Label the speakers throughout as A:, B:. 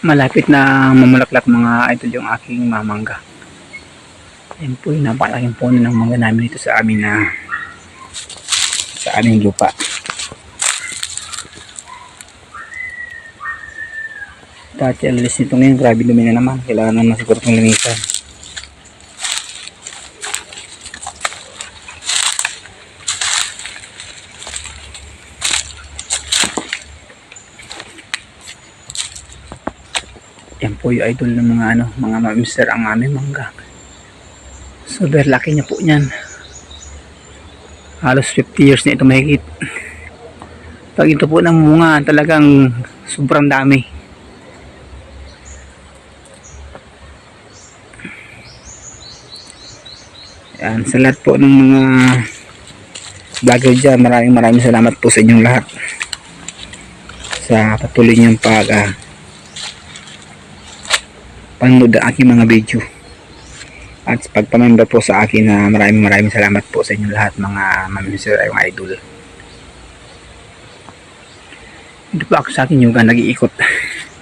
A: malapit na mamulaklak mga idol yung aking mamangga. Yan po yung napakalaking puno ng mangga namin dito sa amin na sa aming lupa. Dati alis nito ngayon, grabe dumi na naman. Kailangan naman siguro itong linisan. Yan po yung idol ng mga ano, mga mamster ang aming mangga. Super laki niya po niyan. Halos 50 years na ito mahigit. Pag ito po ng bunga, talagang sobrang dami. Yan, sa lahat po ng mga vlogger dyan, maraming maraming salamat po sa inyong lahat sa patuloy niyong pag ah, panood ang aking mga video. At pagpamember po sa akin na maraming maraming salamat po sa inyong lahat mga mamimisir ay mga idol. Hindi po ako sa akin yung nag-iikot.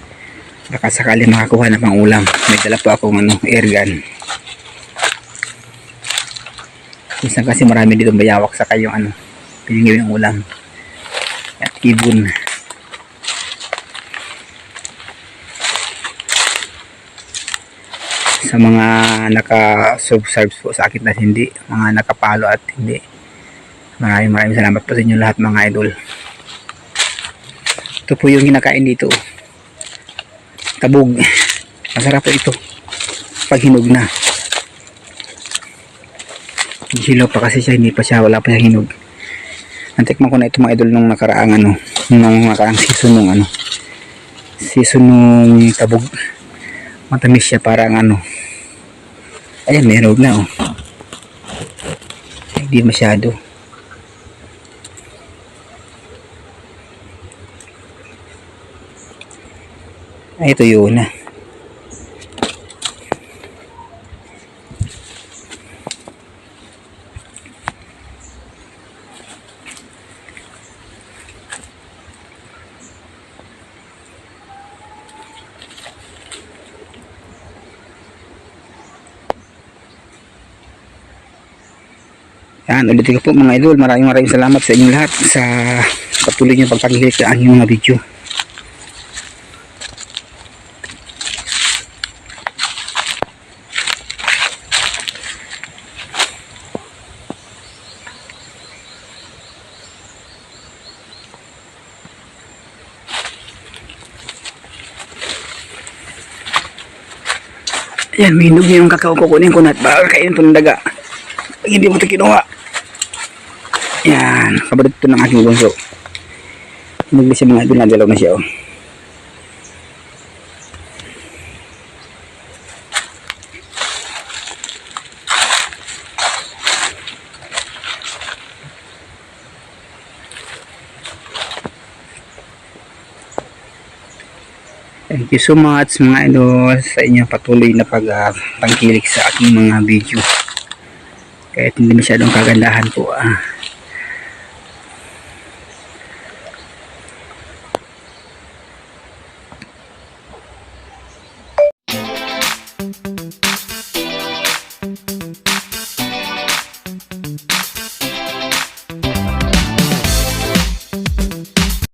A: Baka sakali makakuha na pang ulam may dala po akong ano, air gun. Minsan kasi marami dito bayawak sa kayong ano pinigil yung ulam at ibon sa mga naka-subscribe po sa akin at hindi, mga nakapalo at hindi. Maraming maraming salamat po sa inyo lahat mga idol. Ito po yung kinakain dito. Tabog. Masarap po ito. Pag hinog na. Hilo pa kasi siya, hindi pa siya, wala pa siya hinog. Nantikman ko na ito mga idol nung nakaraang ano, nung nakaraang season nung ano, season nung tabog matamis siya parang ano ayan meron na oh. Hindi masyado. Ay ito yun na Yan, ulitin ko po mga idol. Maraming maraming salamat sa inyong lahat sa patuloy niyong pagpakilig sa aking mga video. Yan, may hinog yung kakao kukunin ko na at baka kainin ito ng daga. Hindi mo ito kinuha. Yan, kabalit ito ng aking bunso. Hinog na siya mga idol na siya. Oh. Thank you so much mga idol sa inyong patuloy na pag uh, sa aking mga video. Kahit hindi masyadong kagandahan po ah.